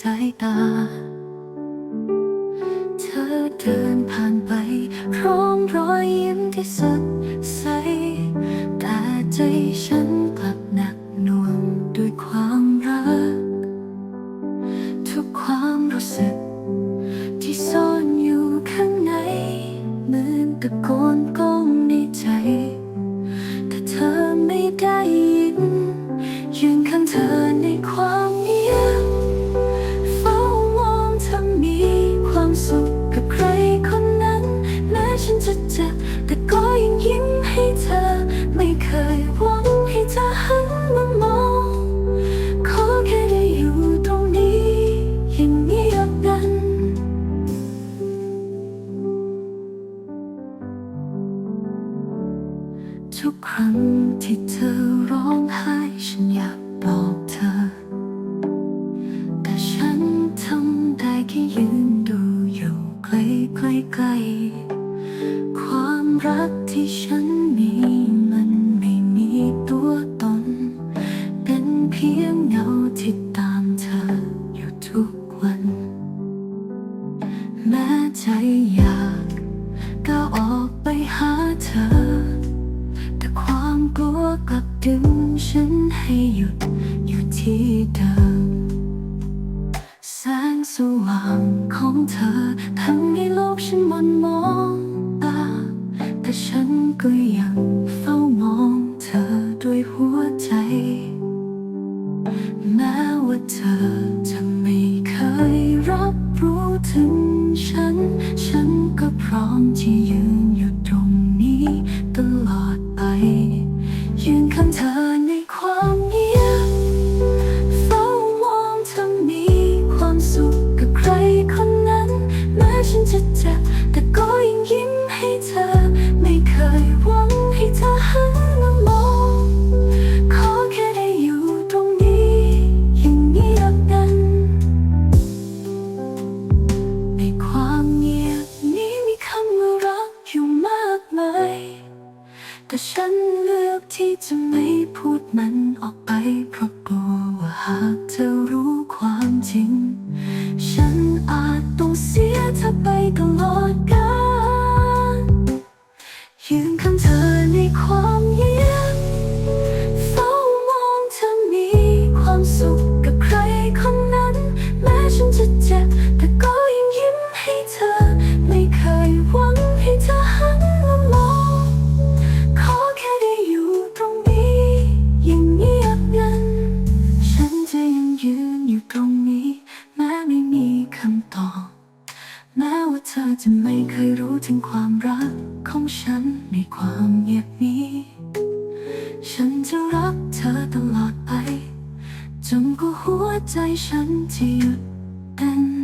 สายตา เธอเดินผ่านไปพร้อมรอยยิ้มที่สดใส แต่ใจฉันกลับหนักหน่วงด้วยความรัก ทุกความรู้สึก เจ็บแต่ก็ยังยิ้มให้เธอ ไม่เคยหวังให้เธอหันมามอง ขอแค่ได้อยู่ตรงนี้อย่างเงียบงันทุกครั้งที่เธอร้องไห้ฉันอยากบอกเธอ แต่ฉันทำได้แค่ยืนดูอยู่ใกล้ใกล้ใกล้ๆ รักที่ฉันมีมันไม่มีตัวตน เป็นเพียงเงาที่ตามเธออยู่ทุกวัน แม้ใจอยากก้าวออกไปหาเธอ แต่ความกลัวกลับดึงฉันให้หยุดอยู่ที่เดิม แสงสว่างของเธอทำให้โลกฉันมนมอง แต่ฉันก็ยังเฝ้ามองเธอด้วยหัวใจ แม้ว่าเธอจะไม่เคยรับรู้ถึงฉัน ฉันก็พร้อมที่ยืนอยู่ตรงนี้ตลอดไป ยืนข้างเธอในความเงียบเฝ้ามองเธอมีความสุขกับใครคนนั้น แม้ฉันจะเจ็บ แต่ฉันเลือกที่จะไม่พูดมันออกไปเพราะกลัวว่าหากเธอรู้ความจริง ฉันอาจต้องเสียเธอไปตลอดกาลยืนข้างเธอในความ ถึงความรักของฉันในความเงียบนี้ ฉันจะรักเธอตลอดไป จนกว่าหัวใจฉันจะหยุดเต้น